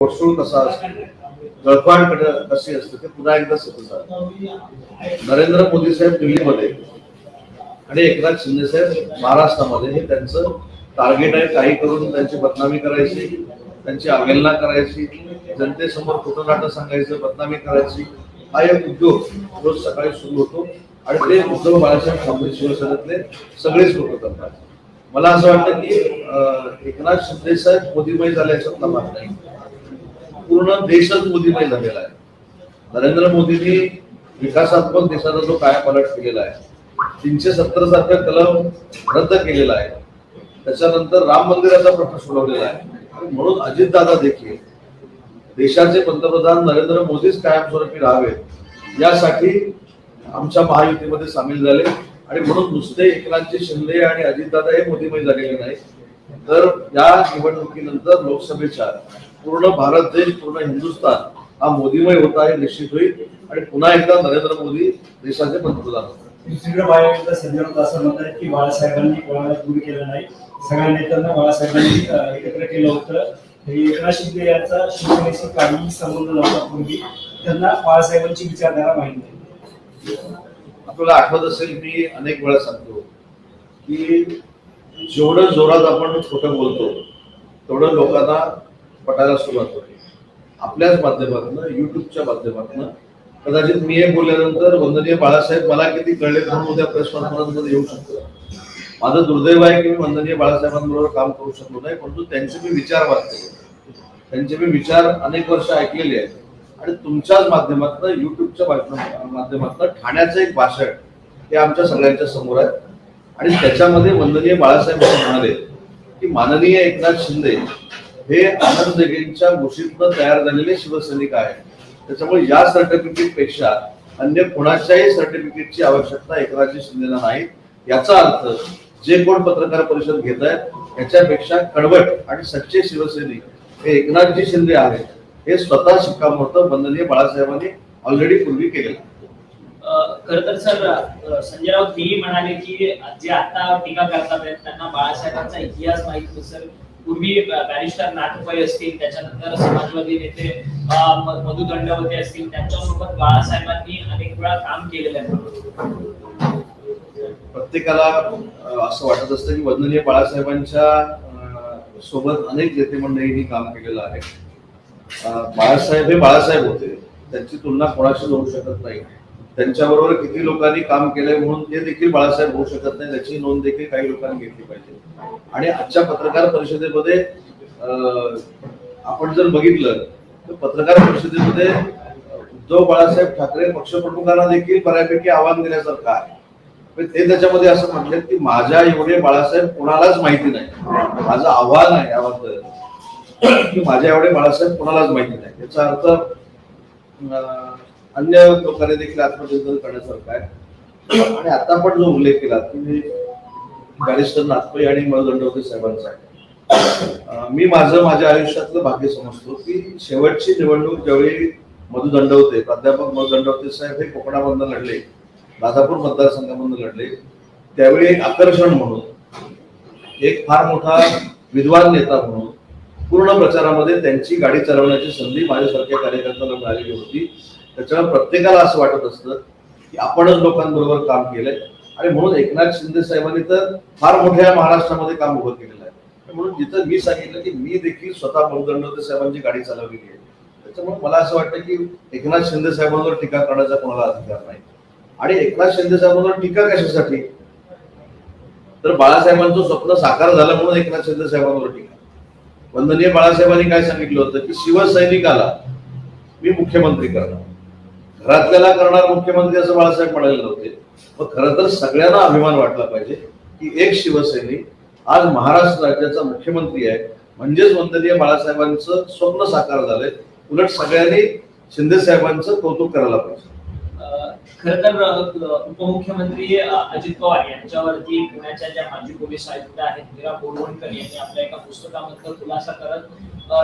कोसळून कसा असतो गळफाड कशी असते ते पुन्हा एकदा सतत नरेंद्र मोदी साहेब दिल्लीमध्ये आणि एकनाथ शिंदे साहेब महाराष्ट्रामध्ये हे त्यांचं टार्गेट आहे. काही करून त्यांची बदनामी करायची त्यांची अवहेलना करायची जनतेसमोर खोटं नाटं सांगायचं बदनामी करायची. हा एक उद्योग रोज सकाळी सुरू होतो आणि ते उद्धव बाळासाहेब ठाकरे शिवसेनेतले सगळेच लोक करतात. मला असं वाटतं की एकनाथ शिंदे साहेब मोदीमय झाले याच्यातला नाही पूर्ण देशच मोदीमय झालेला आहे. नरेंद्र मोदींनी विकासात्मक देशाचा जो कायापालट केलेला आहे तीनशे सत्तर सारखा कलम रद्द केलेला आहे. त्याच्यानंतर राम मंदिराचा प्रश्न सोडवलेला आहे. म्हणून अजितदादा देखील देशाचे पंतप्रधान नरेंद्र मोदीच कायमस्वरूपी राहावेत यासाठी आमच्या महायुतीमध्ये सामील झाले. आणि म्हणून नुसते एकनाथजी शिंदे आणि अजितदादा हे मोदीमय झालेले नाही तर या निवडणुकीनंतर लोकसभेच्या पूर्ण भारत देश पूर्ण हिंदुस्थान हा मोदीमय होता हे निश्चित होईल. आणि पुन्हा एकदा नरेंद्र मोदी देशाचे पंतप्रधान होतात असं म्हणतात की बाळासाहेबांनी कोणाला दूर केलं नाही. सगळ्या नेत्यांना बाळासाहेबांनी एकत्र केलं होतं. हे एकनाथ शिंदे यांचा शिवसेनेशी काही संबंध नव्हता पूर्वी. त्यांना बाळासाहेबांची विचारधारा माहिती नाही. आपल्याला आठवत असेल मी अनेक वेळा सांगतो की जेवढं जोरात आपण खोटं बोलतो तेवढं लोकांना पटायला सुरुवात होते. आपल्याच माध्यमातून युट्यूबच्या माध्यमातून कदाचित मी हे बोलल्यानंतर वंदनीय बाळासाहेब मला किती कळले म्हणून उद्या प्रेस कॉन्फरन्समध्ये येऊ शकतो. माझं दुर्दैव आहे की मी वंदनीय बाळासाहेबांबरोबर काम करू शकलो नाही परंतु त्यांचे मी विचार वाचले. त्यांचे मी विचार अनेक वर्ष ऐकलेले आहेत. आणि तुमच्याच माध्यमातून युट्यूबच्या माध्यमातून ठाण्याचं एक भाषण हे आमच्या सगळ्यांच्या समोर आहे. आणि त्याच्यामध्ये वंदनीय बाळासाहेब असं म्हणाले की माननीय एकनाथ शिंदे हे आनंद देगेंच्या मुशीतनं तयार झालेले शिवसैनिक आहेत. त्याच्यामुळे या सर्टिफिकेटपेक्षा अन्य कोणाच्याही सर्टिफिकेटची आवश्यकता एकनाथजी शिंदेना नाही. याचा अर्थ जे कोण पत्रकार परिषद घेत आहेत याच्यापेक्षा कडवट आणि सच्चे शिवसैनिक हे एकनाथजी शिंदे आहेत. हे स्वतः शिक्कामोर्तब वंदनीय बाळासाहेबांनी ऑलरेडी पूर्वी केलेलं आहे. खर तर सर संजय राऊत हेही म्हणाले की जे आता टीका करतात त्यांना बाळासाहेबांचा इतिहास माहीत सर. पूर्वी बॅरिस्टर नाथपै असतील त्याच्यानंतर समाजवादी नेते अ, म- मधु दंडवते असतील त्यांच्यासोबत बाळासाहेबांनी अनेक वेळा काम केलेलं आहे. प्रत्येकाला असं वाटत असतं की वदनीय बाळासाहेबांच्या सोबत अनेक नेते मंडळींनी काम केलेलं आहे. बाळासाहेब हे बाळासाहेब होते. त्यांची तुलना कोणाशी होऊ शकत नाही. त्यांच्याबरोबर किती लोकांनी काम केलंय म्हणून ते देखील बाळासाहेब होऊ शकत नाही. त्याची नोंद देखील काही लोकांनी घेतली पाहिजे. आणि आजच्या पत्रकार परिषदेमध्ये आपण जर बघितलं तर पत्रकार परिषदेमध्ये उद्धव बाळासाहेब ठाकरे पक्षप्रमुखांना देखील बऱ्यापैकी आव्हान दिल्यासारखं आहे. ते त्याच्यामध्ये असं म्हटलं की माझ्या एवढे बाळासाहेब कोणालाच माहिती नाही. माझं आव्हान आहे याबद्दल की माझ्या एवढे बाळासाहेब कोणालाच माहिती नाही. याचा अर्थ अन्य लोकांनी देखील आत्मचिंतन करण्यासारखं आहे. आणि आता आपण जो उल्लेख केला की बॅरिस्टर नाथपै आणि मळदंडवते साहेबांचा आहे. मी माझं माझ्या आयुष्यातलं भाग्य समजतो की शेवटची निवडणूक ज्यावेळी मधु दंडवते प्राध्यापक मधु दंडवते साहेब हे कोकणामधनं लढले राजापूर मतदारसंघामधून लढले त्यावेळी एक आकर्षण म्हणून एक फार मोठा विद्वान नेता म्हणून पूर्ण प्रचारामध्ये त्यांची गाडी चालवण्याची संधी माझ्यासारख्या कार्यकर्त्यांना मिळालेली होती. त्याच्यामुळे प्रत्येकाला असं वाटत असतं की आपणच लोकांबरोबर काम केलंय. आणि म्हणून एकनाथ शिंदे साहेबांनी तर फार मोठ्या महाराष्ट्रामध्ये काम उभं केलेलं आहे. म्हणून जिथं मी सांगितलं की मी देखील स्वतः मधुदंडवते साहेबांची गाडी चालवलेली आहे. त्याच्यामुळे मला असं वाटतं की एकनाथ शिंदे साहेबांवर टीका करण्याचा कोणाला अधिकार नाही. आणि एकनाथ शिंदे साहेबांवर टीका कशासाठी? तर बाळासाहेबांचं स्वप्न साकार झालं म्हणून एकनाथ शिंदे साहेबांवर टीका. वंदनीय बाळासाहेबांनी काय सांगितलं होतं की शिवसैनिकाला मी मुख्यमंत्री करणार. घरातल्याला करणार मुख्यमंत्री असं बाळासाहेब म्हणाले नव्हते. मग खरं तर सगळ्यांना अभिमान वाटला पाहिजे की एक शिवसैनिक आज महाराष्ट्र राज्याचा मुख्यमंत्री आहे. म्हणजेच वंदनीय बाळासाहेबांचं स्वप्न साकार झालंय. उलट सगळ्यांनी शिंदे साहेबांचं कौतुक करायला पाहिजे. खर तर उपमुख्यमंत्री अजित पवार यांच्यावरती पुण्याच्या ज्या माजी पोलीस आयुक्त आहेत मीरा बोरवणकर यांनी आपल्या एका पुस्तकामधला खुलासा करत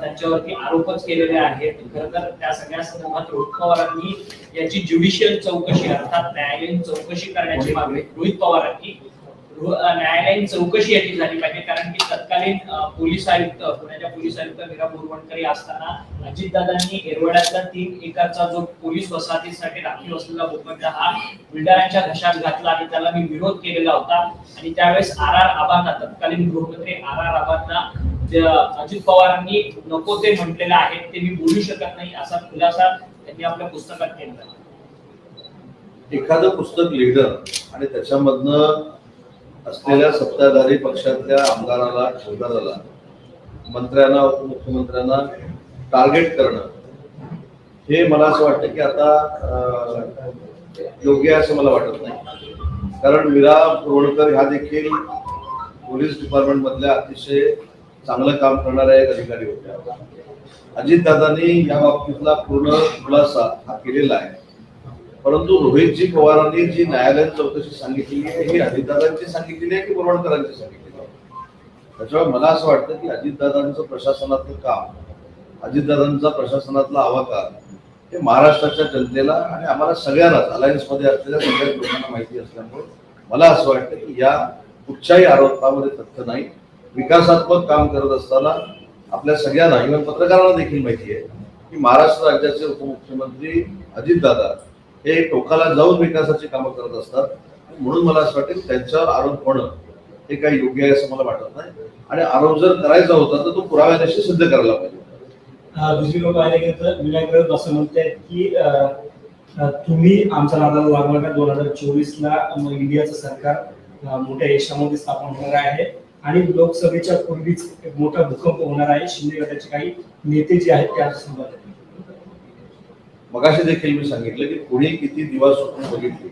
त्यांच्यावरती आरोपच केलेले आहेत. खर तर त्या सगळ्या संदर्भात रोहित पवारांनी याची ज्युडिशियल चौकशी अर्थात न्यायालयीन चौकशी करण्याची मागणी रोहित पवारांनी न्यायालयीन चौकशी याची झाली पाहिजे. कारण की तत्कालीन पोलीस आयुक्त पुण्याच्या पोलीस आयुक्त मीरा बोरवणकर असताना अजितदादांनी एरवड्यातला तीन एकरचा जो पोलीस वसाहतीसाठी राखीव असलेला भूखंड हा बिल्डरांच्या घशात घातला आणि त्याला मी विरोध केलेला होता. आणि त्यावेळेस आर आर आबांना तत्कालीन गृहमंत्री आर आर आबांना अजित पवारांनी नको ते म्हटलेले आहेत ते मी बोलू शकत नाही असा खुलासा त्यांनी आपल्या पुस्तकात केला. एखादं पुस्तक लिहिलं आणि त्याच्यामधनं असलेल्या सत्ताधारी पक्षातल्या आमदाराला खासदाराला मंत्र्यांना उपमुख्यमंत्र्यांना टार्गेट करणं हे मला असं वाटतं की आता योग्य आहे असं मला वाटत नाही. कारण विरा पुरवणकर ह्या देखील पोलीस डिपार्टमेंट मधल्या अतिशय चांगलं काम करणाऱ्या एक अधिकारी होत्या. अजितदादांनी या बाबतीतला पूर्ण खुलासा हा केलेला आहे. परंतु रोहितजी पवारांनी जी न्यायालयात चौकशी सांगितलेली आहे ही अजितदादांची सांगितलेली आहे की बोरवणकरांची सांगितलेली आहे? त्याच्यामुळे मला असं वाटतं की अजितदादांचं प्रशासनातलं काम अजितदादांचा प्रशासनातला आवाकार हे महाराष्ट्राच्या जनतेला आणि आम्हाला सगळ्यांनाच अलायन्समध्ये असलेल्या सगळ्याच लोकांना माहिती असल्यामुळे मला असं वाटतं की या कुठच्याही आरोपामध्ये तथ्य नाही. विकासात्मक काम करत असताना आपल्या सगळ्यांना इव्हन पत्रकारांना देखील माहिती आहे की महाराष्ट्र राज्याचे उपमुख्यमंत्री अजितदादा हे टोकाला जाऊन विकासाची कामं करत असतात. म्हणून मला असं वाटतं त्यांच्यावर आरोप होणं हे काही योग्य आहे असं मला वाटत नाही. आणि आरोप जर करायचा होता तर तो पुराव्यानिशी सिद्ध करायला पाहिजे. दुसरी लोक आहे तर विनायक असं म्हणतात की तुम्ही आमच्या नादाला लागणार का? दोन हजार चोवीस ला इंडियाचं सरकार मोठ्या यशामध्ये स्थापन होणार आहे. आणि लोकसभेच्या पूर्वीच एक मोठा भूकंप होणार आहे. शिंदे गटाचे काही नेते जे आहेत त्या संदर्भात. मगाशी देखील मी सांगितलं की कोणी किती दिवस स्वप्न बघितली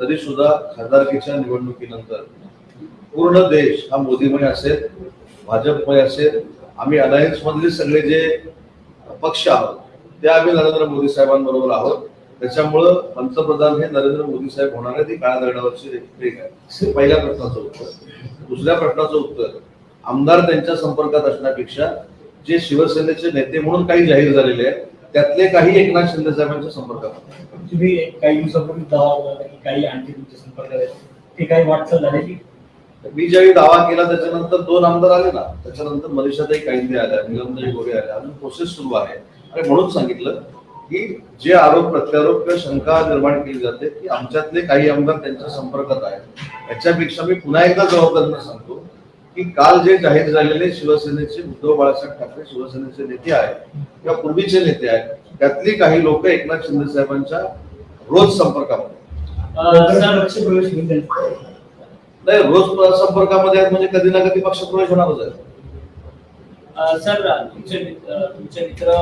तरी सुद्धा खासदारकीच्या निवडणुकीनंतर पूर्ण देश हा मोदीमय असेल भाजपमय असेल आम्ही अलायन्स मधले सगळे जे पक्ष आहोत ते आम्ही नरेंद्र मोदी साहेबांबरोबर आहोत. त्याच्यामुळं पंतप्रधान हे नरेंद्र मोदी साहेब होणार आहे ती काळा दगडावरची रेख आहे पहिल्या प्रश्नाचं उत्तर. दुसऱ्या प्रश्नाचं उत्तर आमदार त्यांच्या संपर्कात असण्यापेक्षा जे शिवसेनेचे नेते म्हणून काही जाहीर झालेले आहेत त्यातले काही एकनाथ शिंदे साहेबांच्या संपर्कात. तुम्ही एक काही दिवसापूर्वी दावा केला की काही आणखी तुमच्या संपर्कात ते काही वाटचाल झाली मी ज्यावेळी दावा केला त्याच्यानंतर दोन आमदार आले ना त्याच्यानंतर मनीषाताई कायंदे आल्या निलमताई गोरे आल्या अजून प्रोसेस सुरू आहे. आणि म्हणून सांगितलं की जे आरोप प्रत्यारोप किंवा शंका निर्माण केली जाते की आमच्यातले काही आमदार त्यांच्या संपर्कात आहेत. याच्यापेक्षा मी पुन्हा एकदा जबाबदारीनं सांगतो की काल जे जाहीर झालेले शिवसेनेचे उद्धव बाळासाहेब ठाकरे शिवसेनेचे नेते आहेत किंवा पूर्वीचे नेते आहेत त्यातली काही लोक एकनाथ शिंदे साहेबांच्या रोज संपर्कामध्ये नाही रोज संपर्कामध्ये आहेत म्हणजे कधी ना कधी पक्षप्रवेश होणारच आहे. सर तुमचे मित्र तुमचे मित्र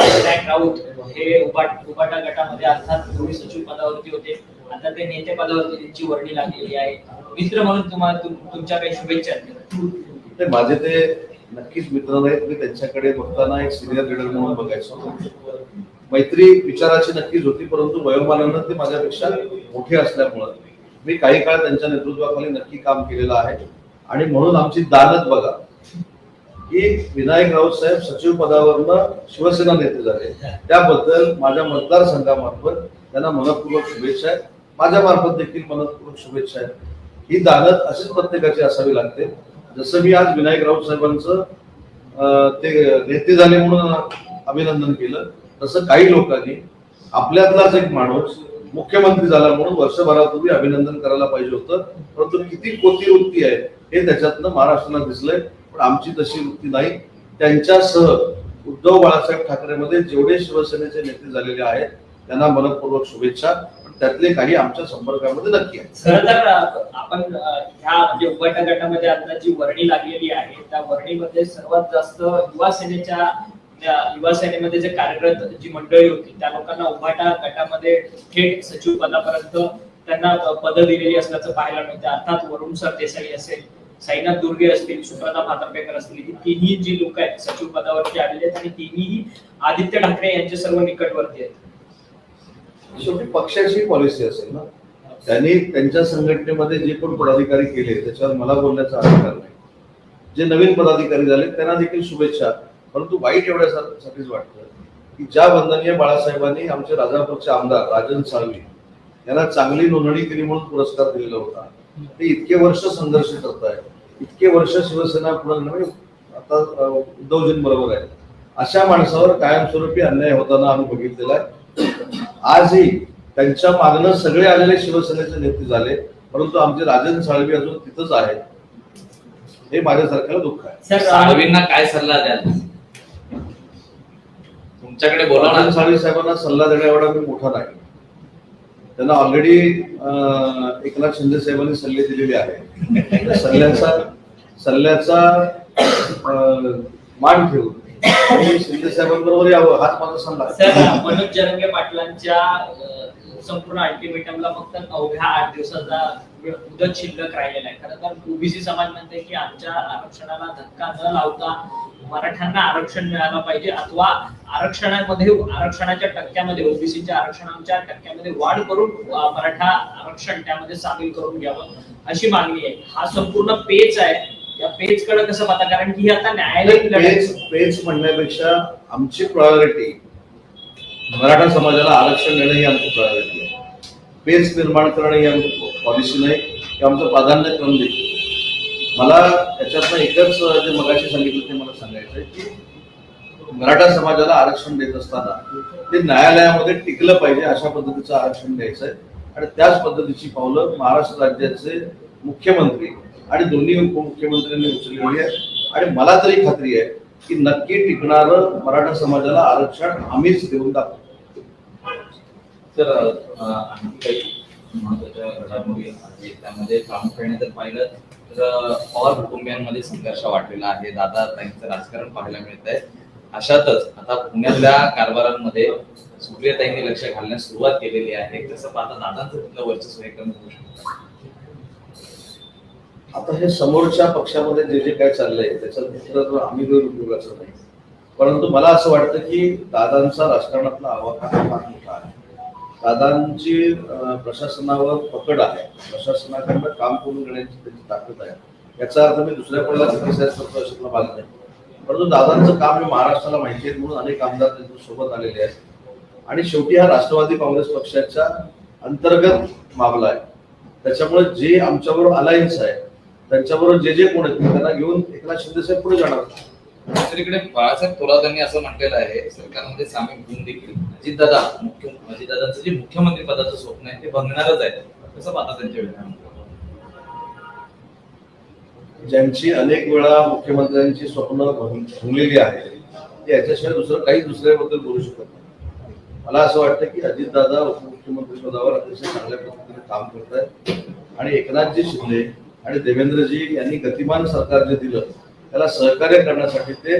विनायक राऊत हे उबाट उबाटा गटामध्ये अर्थात पूर्वी सचिव पदावरती होते. आता ते नेते पदावरती त्यांची वर्णी लागलेली आहे. मित्र म्हणून तुम्हाला तुम- तुमच्या काही शुभेच्छा ते माझे ते नक्कीच मित्र नाहीत. मी त्यांच्याकडे बघताना एक सिनियर लिडर म्हणून बघायचो. मैत्री विचाराची नक्कीच होती परंतु वयोमानानं ते माझ्यापेक्षा मोठे असल्यामुळं. मी काही काळ त्यांच्या नेतृत्वाखाली नक्की काम केलेलं आहे. आणि म्हणून आमची दानच बघा. की विनायक राऊत साहेब सचिव पदावरनं शिवसेना नेते झाले. त्याबद्दल माझ्या मतदारसंघामार्फत त्यांना मनपूर्वक शुभेच्छा आहेत. माझ्या मार्फत देखील मनपूर्वक शुभेच्छा आहेत. ही दानत अशीच प्रत्येकाची असावी लागते. जसं मी आज विनायक राऊत साहेबांचं ते नेते झाले म्हणून अभिनंदन केलं तसं काही लोकांनी आपल्यातलाच एक माणूस मुख्यमंत्री झाला म्हणून वर्षभरापूर्वी अभिनंदन करायला पाहिजे होतं. परंतु किती कोटी वृत्ती आहे हे त्याच्यातनं महाराष्ट्राला दिसलंय. पण आमची तशी वृत्ती नाही. त्यांच्यासह उद्धव बाळासाहेब ठाकरेमध्ये जेवढे शिवसेनेचे नेते झालेले आहेत त्यांना मनपूर्वक शुभेच्छा. त्यातले काही आमच्या संपर्कामध्ये नक्की आहे खरं तर आपण ह्या म्हणजे उबाटा गटामध्ये आता जी वर्णी लागलेली आहे त्या वर्णीमध्ये सर्वात जास्त युवा सेनेच्या युवा सेनेमध्ये जे कार्यरत जी मंडळी होती त्या लोकांना उभाटा गटामध्ये थेट सचिव पदापर्यंत त्यांना पद दिलेली असल्याचं पाहायला मिळतं. अर्थात वरुण सर देसाई असेल साईनाथ दुर्गे असतील सुप्रता भातंबेकर असतील ही तिन्ही जी लोक आहेत सचिव पदावरती आलेले आहेत आणि तिन्ही आदित्य ठाकरे यांचे सर्व निकटवर्ती आहेत. शेवटी पक्षाची पॉलिसी असेल ना? त्यांनी त्यांच्या संघटनेमध्ये जे पण पदाधिकारी केले त्याच्यावर मला बोलण्याचा अधिकार नाही. जे नवीन पदाधिकारी झाले त्यांना देखील शुभेच्छा. परंतु वाईट एवढ्यासाठीच वाटतं की ज्या वंदनीय बाळासाहेबांनी आमचे राजापूरचे आमदार राजन साळवी यांना चांगली नोंदणी केली म्हणून पुरस्कार दिलेला होता ते इतके वर्ष संघर्ष करत आहे इतके वर्ष शिवसेना पुढे म्हणजे आता अं, बरोबर आहे. अशा माणसावर कायमस्वरूपी अन्याय होताना आम्ही बघितलेला आहे. आजही त्यांच्या मागणं सगळे आलेले शिवसेनेचे नेते झाले परंतु आमचे राजन साळवी अजून तिथंच आहेत. हे माझ्यासारख्याला दुःख आहे. साळवींना काय सल्ला द्याल? तुमच्याकडे बोलवणार राजन साळवी साहेबांना सल्ला देण्या एवढा मी मोठा नाही. त्यांना ऑलरेडी एकनाथ शिंदे साहेबांनी सल्ले दिलेले आहे सल्ल्याचा सल्ल्याचा अं, मान ठेवून मी शिंदे साहेबांबरोबर यावं हाच माझा सल्ला आहे. सर मनोज जरंगे पाटलांच्या अ, संपूर्ण अल्टिमेटमला फक्त अवघ्या आठ दिवसाचा वेळ- मुदत शिल्लक राहिलेला आहे. खरं तर ओबीसी समाज म्हणते की आमच्या आरक्षणाला धक्का न लावता मराठ्यांना आरक्षण मिळालं पाहिजे अथवा आरक्षणामध्ये आरक्षणाच्या टक्क्यामध्ये ओबीसीच्या आरक्षणाच्या टक्क्यामध्ये वाढ करून अ, मराठा आरक्षण त्यामध्ये सामील करून घ्यावं अशी मागणी आहे. हा संपूर्ण पेच आहे. या पेच कडे कसं पाहता? कारण की आता पेच पेच म्हणण्यापेक्षा आमची प्रायोरिटी मराठा समाजाला आरक्षण देणं ही आमची प्रायोरिटी आहे. पेच निर्माण करणं ही आमची पॉलिसी नाही हे आमचं प्राधान्यक्रम देखील मला याच्यातनं एकच जे मगाशी सांगितलं ते मला सांगायचं आहे की मराठा समाजाला आरक्षण देत असताना ते न्यायालयामध्ये टिकलं पाहिजे अशा पद्धतीचं आरक्षण द्यायचं आहे आणि त्याच पद्धतीची पावलं महाराष्ट्र राज्याचे मुख्यमंत्री आणि दोन्ही उपमुख्यमंत्र्यांनी उचललेली आहे. आणि मला तरी खात्री आहे की नक्की टिकणारं मराठा समाजाला आरक्षण आम्हीच देऊन दाखवू तर आणखी काही महत्त्वाच्या घडामोडी आहेत. त्यामध्ये प्रामुख्याने जर पाहिलं तर पवार कुटुंबियांमध्ये संघर्ष वाढलेला आहे. दादा ताईंचं राजकारण पाहायला मिळत आहे अशातच आता पुण्यातल्या कारभारांमध्ये सुप्रियाताईंनी लक्ष घालण्यास सुरुवात केलेली आहे. तसं पाहता दादांचं तिथलं वर्चस्व हे कमी होऊ शकतं? आता हे समोरच्या पक्षामध्ये जे जे काय चाललंय त्याच्यात तर आम्ही जर उपयोगाचं नाही. परंतु मला असं वाटतं की दादांचा राजकारणातला आवाका हा फार मोठा आहे. दादांची प्रशासनावर पकड आहे. प्रशासनाकडनं काम करून घेण्याची त्यांची ताकद आहे. याचा अर्थ मी दुसऱ्या कोणाला क्रिटिसाइज करतो अशी मला भाग नाही. परंतु दादांचं काम हे महाराष्ट्राला माहिती आहे म्हणून अनेक आमदार त्यांच्यासोबत आलेले आहेत. आणि शेवटी हा राष्ट्रवादी काँग्रेस पक्षाच्या अंतर्गत मामला आहे. त्याच्यामुळे जे आमच्याबरोबर अलायन्स आहे त्यांच्याबरोबर जे जे कोण आहेत त्यांना घेऊन एकनाथ शिंदे साहेब पुढे जाणार. दुसरीकडे बाळासाहेब थोरातांनी असं म्हटलेलं आहे सरकारमध्ये सामील होऊन देखील अजितदादा मुख्य अजितदादांचं जे मुख्यमंत्री पदाचं स्वप्न आहे ते भंगणारच आहे कसं पाहता त्यांच्या विधान ज्यांची अनेक वेळा मुख्यमंत्र्यांची स्वप्न भंग- भंगलेली आहेत ते याच्याशिवाय दुसरं काही दुसऱ्याबद्दल बोलू शकत नाही. मला असं वाटतं की अजितदादा उपमुख्यमंत्री पदावर अतिशय चांगल्या पद्धतीने काम करत आहेत आणि एकनाथजी शिंदे आणि देवेंद्रजी यांनी गतिमान सरकार जे दिलं त्याला सहकार्य करण्यासाठी ते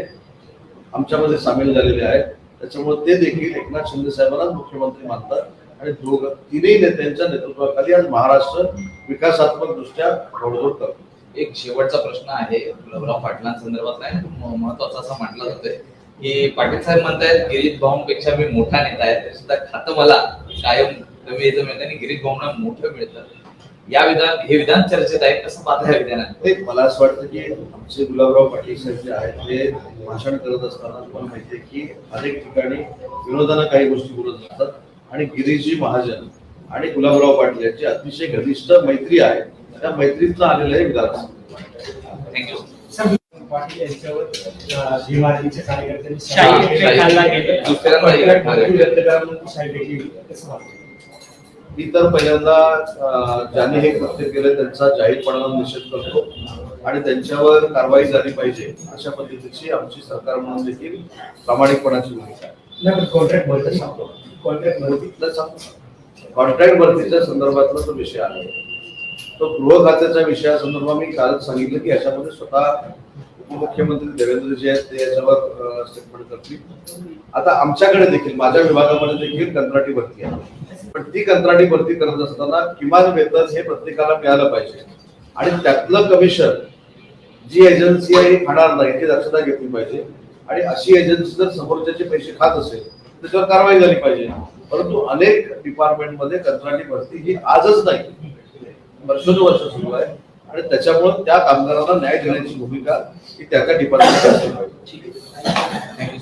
आमच्यामध्ये सामील झालेले आहेत. त्याच्यामुळे ते देखील एकनाथ शिंदे साहेबांनाच मुख्यमंत्री मानतात. आणि दोघ तिन्ही नेत्यांच्या नेतृत्वाखाली आज महाराष्ट्र विकासात्मक दृष्ट्या घोडदौड करतो. एक शेवटचा प्रश्न आहे गुलाबराव पाटलांसंदर्भातला आहे. महत्त्वाचा असा म्हटला जातोय की पाटील साहेब म्हणतायत गिरीश भाऊंपेक्षा मी मोठा नेता आहे. तरी सुद्धा खातं मला कायम कमी यायचं मिळतं आणि गिरीश भाऊंना मोठं मिळतं. या विधान हे विधान चर्चेत आहे कसं पाहता या विधानात मला असं वाटतं की आमचे गुलाबराव पाटील साहेब जे आहेत ते भाषण करत असताना तुम्हाला माहिती आहे की अनेक ठिकाणी विनोदानं काही गोष्टी बोलत असतात. आणि गिरीशजी महाजन आणि गुलाबराव पाटील यांची अतिशय घनिष्ठ मैत्री आहे. त्या मैत्रीतनं आलेलं आहे विधान. थँक्यू सर, पाटील यांच्यावर कार्यकर्त्यांनी शाही गेले. मी तर पहिल्यांदा ज्यांनी हे कृत्य केलं त्यांचा जाहीरपणानं निषेध करतो आणि त्यांच्यावर कारवाई झाली पाहिजे अशा पद्धतीची आमची सरकार म्हणून देखील प्रामाणिकपणाची भूमिका कॉन्ट्रॅक्ट भरतीच्या संदर्भातला तो विषय आहे. तो गृह खात्याच्या विषयासंदर्भात मी कालच सांगितलं की याच्यामध्ये स्वतः उपमुख्यमंत्री देवेंद्रजी आहेत ते याच्यावर स्टेटमेंट करतील. आता आमच्याकडे देखील माझ्या विभागामध्ये देखील कंत्राटी भरती आहे. पण ती कंत्राटी भरती करत असताना किमान वेतन हे प्रत्येकाला मिळालं पाहिजे. आणि त्यातलं कमिशन जी एजन्सी आहे खाणार नाही याची दक्षता घेतली पाहिजे. आणि अशी एजन्सी जर समोरच्याचे पैसे खात असेल तर त्याच्यावर कारवाई झाली पाहिजे. परंतु अनेक डिपार्टमेंटमध्ये कंत्राटी भरती ही आजच नाही. वर्षानुवर्ष सुरू आहे. आणि त्याच्यामुळे त्या कामगारांना न्याय देण्याची भूमिका ही त्या त्या डिपार्टमेंटची असली पाहिजे. थँक्यू